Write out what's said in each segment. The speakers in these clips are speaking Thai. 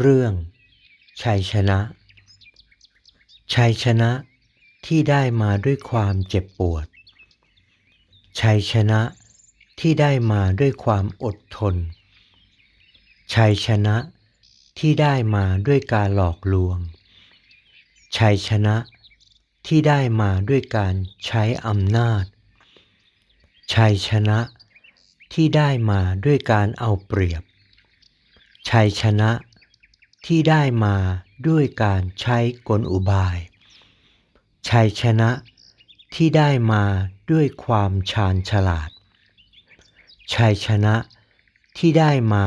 เรื่องชัยชนะ ชัยชนะที่ได้มาด้วยความเจ็บปวด ชัยชนะที่ได้มาด้วยความอดทน ชัยชนะที่ได้มาด้วยการหลอกลวง ชัยชนะที่ได้มาด้วยการใช้อำนาจ ชัยชนะที่ได้มาด้วยการเอาเปรียบ ชัยชนะ ที่ได้มาด้วยการใช้กลอุบาย ชัยชนะที่ได้มาด้วยความชาญฉลาด ชัยชนะที่ได้มา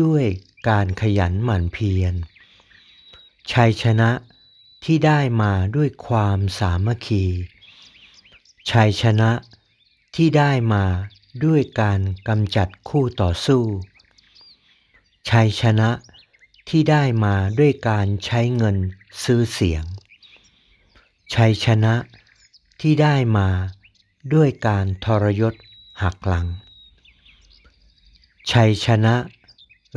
ด้วยการขยันหมั่นเพียร ชัยชนะที่ได้มาด้วยความสามัคคี ชัยชนะที่ได้มาด้วยการกำจัดคู่ต่อสู้ ชัยชนะ ที่ได้มาด้วยการใช้เงินซื้อเสียง ชัยชนะที่ได้มาด้วยการทรยศหักหลัง ชัยชนะ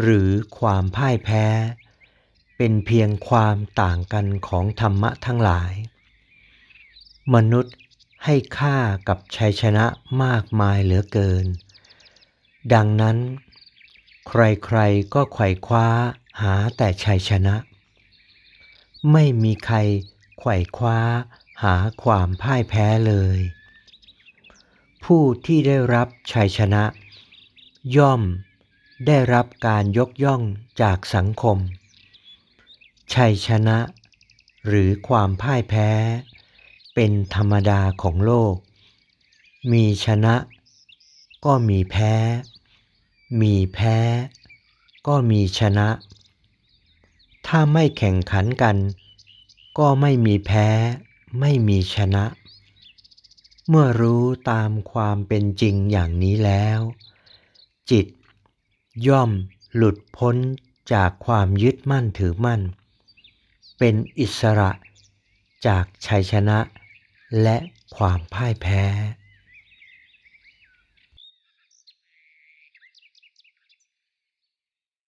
หรือความพ่ายแพ้ เป็นเพียงความต่างกันของธรรมะทั้งหลาย มนุษย์ให้ค่ากับชัยชนะมากมายเหลือเกิน ดังนั้น ใครๆก็ไขว่คว้า หาแต่ชัยชนะ ไม่มีใครไขว่คว้าหาความพ่ายแพ้เลย ผู้ที่ได้รับชัยชนะ ย่อมได้รับการยกย่องจากสังคม ชัยชนะ หรือความพ่ายแพ้ เป็นธรรมดาของโลก มีชนะ ก็มีแพ้ มีแพ้ ก็มีชนะ ถ้าไม่แข่งขันกัน ก็ไม่มีแพ้ ไม่มีชนะ เมื่อรู้ตามความเป็นจริงอย่างนี้แล้ว จิต ย่อมหลุดพ้นจากความยึดมั่นถือมั่น เป็นอิสระจากชัยชนะและความพ่ายแพ้